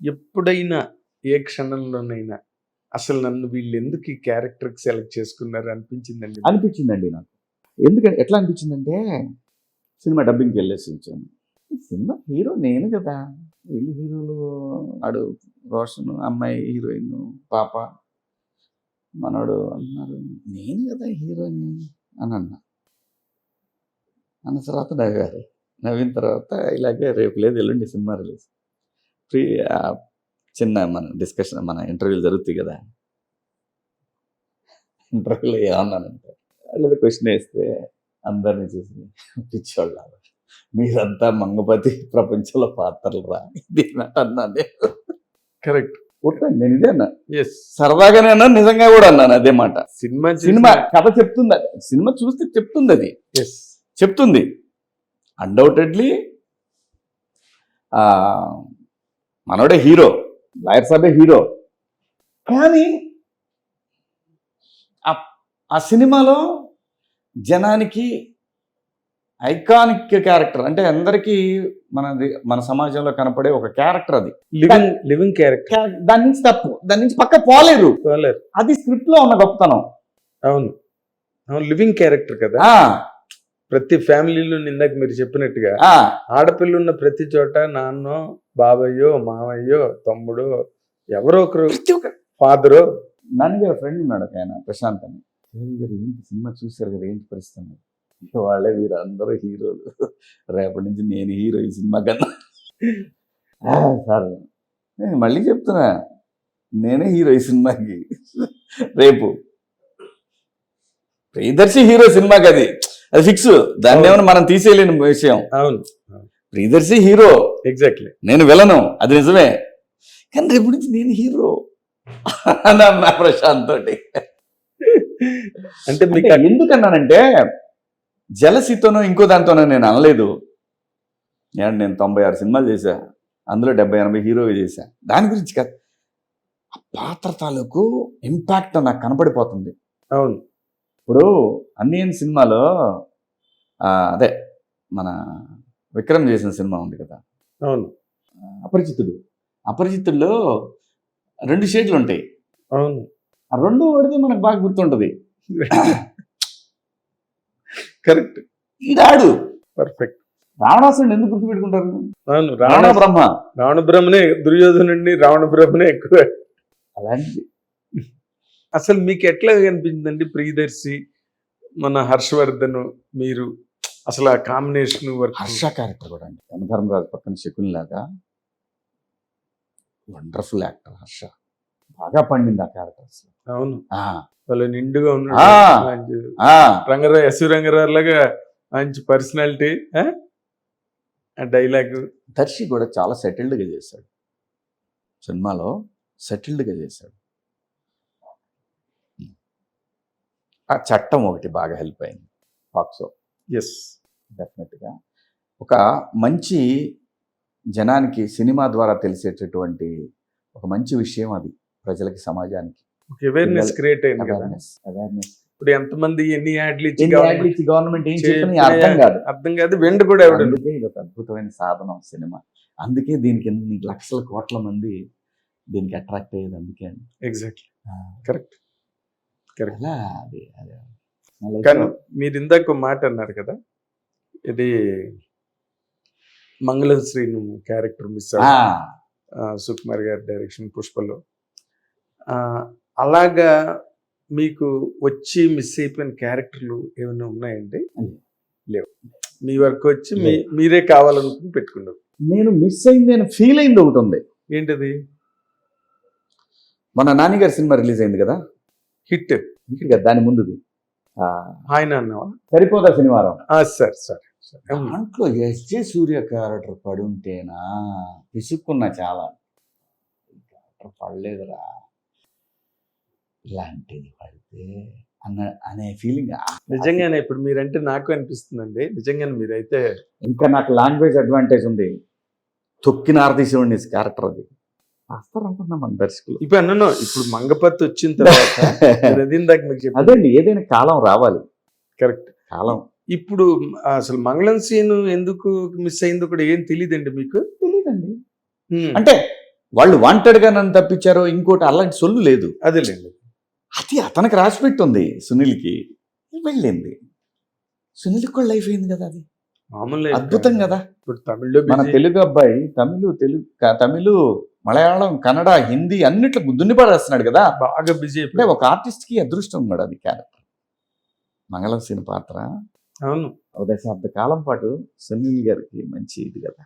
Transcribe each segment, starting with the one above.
ఎప్పుడైనా ఏ క్షణంలోనైనా అసలు నన్ను వీళ్ళు ఎందుకు ఈ క్యారెక్టర్కి సెలెక్ట్ చేసుకున్నారు అనిపించిందండి అనిపించిందండి నాకు. ఎందుకంటే ఎట్లా అనిపించిందంటే సినిమా డబ్బింగ్కి వెళ్ళేసి వచ్చాను సినిమా హీరో నేను కదా. వీళ్ళు హీరోలు ఆడు రోషన్ అమ్మాయి హీరోయిన్ పాప మనోడు అన్నారు నేను కదా హీరోయిన్ అని అన్నా. అన్న తర్వాత నవ్వారు. నవ్విన తర్వాత ఇలాగే రేపు లేదు ఎల్లుండి సినిమా రిలీజ్. ఆ, చిన్న మన డిస్కషన్ మన ఇంటర్వ్యూలు జరుగుతాయి కదా. ఇంటర్వ్యూలో ఏమన్నానంటే వాళ్ళు క్వశ్చన్ వేస్తే అందరిని చూసి పిచ్చోళ్ళ మీరంతా మంగపతి ప్రపంచంలో పాత్రలు రా ఇది అన్నాను కరెక్ట్. కొట్టండి నేను ఇదే అన్నా. సరదాగానే అన్నా నిజంగా కూడా అన్నాను అదే మాట. సినిమా సినిమా కథ చెప్తుంది అది. సినిమా చూస్తే చెప్తుంది అది. ఎస్ చెప్తుంది. అన్డౌటెడ్లీ మనోడే హీరో లాయర్ సాబే హీరో. కానీ ఆ- సినిమాలో జనానికి ఐకానిక్ క్యారెక్టర్ అంటే అందరికీ మనది మన సమాజంలో కనపడే ఒక క్యారెక్టర్ అది. లివింగ్ లివింగ్ క్యారెక్టర్ క్యా- దాని నుంచి తప్పు దాని నుంచి పక్క పోలేదు అది స్క్రిప్ట్లో ఉన్న గొప్పతనం. అవును. అవును లివింగ్ క్యారెక్టర్ కదా. ప్రతి ఫ్యామిలీలో ఇందాక మీరు చెప్పినట్టుగా ఆడపిల్ల ఉన్న ప్రతి చోట నాన్నో బాబయ్యో మామయ్యో తమ్ముడు ఎవరో ఒకరు. ఫాదరు. నాన్నగారు ఫ్రెండ్ ఉన్నాడు ఒక ఆయన ప్రశాంత్ అని "ఏం గారు ఏంటి సినిమా చూశారు కదా ఏంటి పరిస్థితి అన్నాడు. "ఇక వాళ్ళే వీరు అందరూ హీరోలు. రేపటి నుంచి నేను హీరో ఈ సినిమా కన్నా. "ఆ, సార్. నేను మళ్ళీ చెప్తున్నా నేనే హీరో ఈ సినిమాకి. రేపు. ప్రియదర్శి హీరో సినిమాకి అది. అది ఫిక్స్. దాన్ని ఏమైనా మనం తీసేయలేని విషయం. అవును. ప్రియదర్శి హీరో. ఎగ్జాక్ట్లీ నేను విలను అది నిజమే. కానీ రేపు నుంచి నేను హీరో. అన్నా ప్రశాంత్ తోటి అంటే మీకు ఎందుకన్నానంటే జలసితోనో ఇంకో దాంతోనో నేను అనలేదు. ఏమంటే నేను తొంభై ఆరు సినిమాలు చేశా. అందులో డెబ్బై ఎనభై హీరో చేశా. దాని గురించి కాదు. ఆ పాత్ర తాలూకు ఇంపాక్ట్ నాకు కనపడిపోతుంది. అవును. ఇప్పుడు అన్నియన్ సినిమాలో అదే మన విక్రమ్ చేసిన సినిమా ఉంది కదా. అవును. అపరిచితుడు. అపరిచితుల్లో రెండు షేడ్లు ఉంటాయి. అవును. ఆ రెండు వాడితే మనకు బాగా గుర్తుంటది. కరెక్ట్. ఈడాడు పర్ఫెక్ట్. రావణాసురుడు ఎందుకు గుర్తుపెట్టుకుంటారు? అవును రావణ రావణ బ్రహ్మ రావణ బ్రహ్మనే దుర్యోధనుడిని రావణ బ్రహ్మనే ఎక్కువ. అలాంటిది. అసలు మీకు ఎట్లా కనిపించిందండి ప్రియదర్శి మన హర్షవర్ధన్ మీరు? అసలు ఆ కాంబినేషన్ హర్ష క్యారెక్టర్ కూడా అండి. యమధర్మరాజు పక్కన శకుని లాగా వండర్ఫుల్ యాక్టర్ హర్ష. బాగా పండింది ఆ క్యారెక్టర్స్ అవును. వాళ్ళు నిండుగా ఉన్నాడు. రంగరావు ఎస్ రంగరావు లాగా మంచి పర్సనాలిటీ డైలాగ్ దర్శి కూడా చాలా సెటిల్డ్గా చేశాడు. సినిమాలో సెటిల్డ్గా చేశాడు. ఆ చట్టం ఒకటి బాగా హెల్ప్ అయింది. పాక్సో ఎస్ డెఫినెట్గా ఒక మంచి జనానికి సినిమా ద్వారా తెలిసేటటువంటి ఒక మంచి విషయం అది ప్రజలకి సమాజానికి. అవేర్నెస్ క్రియేట్ అయింది అవేర్నెస్ అవేర్నెస్ ఇప్పుడు ఎంతమంది ఎన్ని యాడ్లు ఇచ్చి గవర్నమెంట్ ఏం చెప్పినా అర్థం కాదు. అర్థం కాదు వెండి కూడా అందుకే ఇది ఒక అద్భుతమైన సాధనం సినిమా. అందుకే దీనికి ఎన్ని లక్షల కోట్ల మంది దీనికి అట్రాక్ట్ అయ్యేది అందుకే అండి. Exactly correct Correct. అలా అది అది. కానీ మీరు ఇందాక మాట అన్నారు కదా ఇది మంగళం శ్రీను క్యారెక్టర్ మిస్ సుకుమార్ గారి డైరెక్షన్ పుష్పలో. అలాగా మీకు వచ్చి మిస్ అయిపోయిన క్యారెక్టర్లు ఏమైనా ఉన్నాయండి. లేవు. మీ వరకు వచ్చి మీ మీరే కావాలనుకుని పెట్టుకున్నారు. నేను మిస్ అయింది అని ఫీల్ అయింది ఒకటి ఉంది. ఏంటది? మన నాన్నగారి సినిమా రిలీజ్ అయింది కదా? హిట్. ఇక్కడ కదా దాని ముందుది. ఆయన అన్నావా సరిపోదా శనివారం సార్ సార్. దాంట్లో ఎస్జే సూర్య క్యారెక్టర్ పడి ఉంటేనా పిసుక్కున్నా చాలా. క్యారెక్టర్ పడలేదురా. ఇలాంటిది పడితే అన్న అనే ఫీలింగ్ నిజంగానే ఇప్పుడు మీరంటే నాకు అనిపిస్తుందండి. నిజంగానే మీరైతే ఇంకా నాకు లాంగ్వేజ్ అడ్వాంటేజ్ ఉంది. తొక్కిన ఆర్తీసేవాడిని క్యారెక్టర్ అది. వస్తారు అనుకున్నా మన దర్శకులు. ఇప్పుడు అన్నాను ఇప్పుడు మంగపత్తి వచ్చిన తర్వాత అది మీకు అదండి ఏదైనా కాలం రావాలి. కరెక్ట్. కాలం. ఇప్పుడు అసలు మంగళం సీన్ ఎందుకు మిస్ అయిందో కూడా ఏం తెలియదండి మీకు? తెలియదండి. అంటే వాళ్ళు వాంటెడ్గా నన్ను తప్పించారో ఇంకోటి అలాంటి సొల్లు లేదు. అదేలేండి. అది అతనికి రాసి పెట్టుంది సునీల్కి. వెళ్ళింది సునీల్కి కూడా లైఫ్ అయింది కదా అది. మామూలు అద్భుతం కదా. ఇప్పుడు తమిళ్ళో మన. తెలుగు అబ్బాయి తమిళ తెలుగు తమిళ మలయాళం కన్నడ హిందీ అన్నిట్లో దున్నిపడేస్తున్నాడు కదా. బాగా బిజీ అంటే ఒక ఆర్టిస్ట్కి అదృష్టం కూడా అది క్యారెక్టర్ మంగళం పాత్ర. అవును. ఒక దశాబ్ద కాలం పాటు సునీల్ గారికి మంచి ఇది కదా.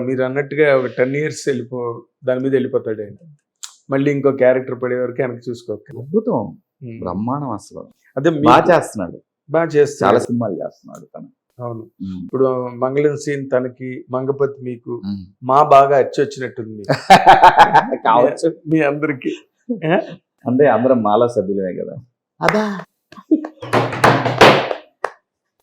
మీరు అన్నట్టుగా ఒక టెన్ ఇయర్స్ వెళ్ళిపో దాని మీద వెళ్ళిపోతాడు ఆయన. మళ్ళీ ఇంకో క్యారెక్టర్ పడే వరకు వెనక్కి చూసుకోక. అద్భుతం. బ్రహ్మాండం అసలు. అదే బాగా చేస్తున్నాడు. బాగా చాలా చేస్తారు సినిమాలు చేస్తున్నాడు తను. అవును. ఇప్పుడు మంగళం సీన్ తనకి మంగపతి మీకు. మా బాగా అచ్చి వచ్చినట్టుంది మీకు. కావచ్చు. మీ అందరికి. అంటే అందరం మాలా సభ్యులమే కదా. అదా.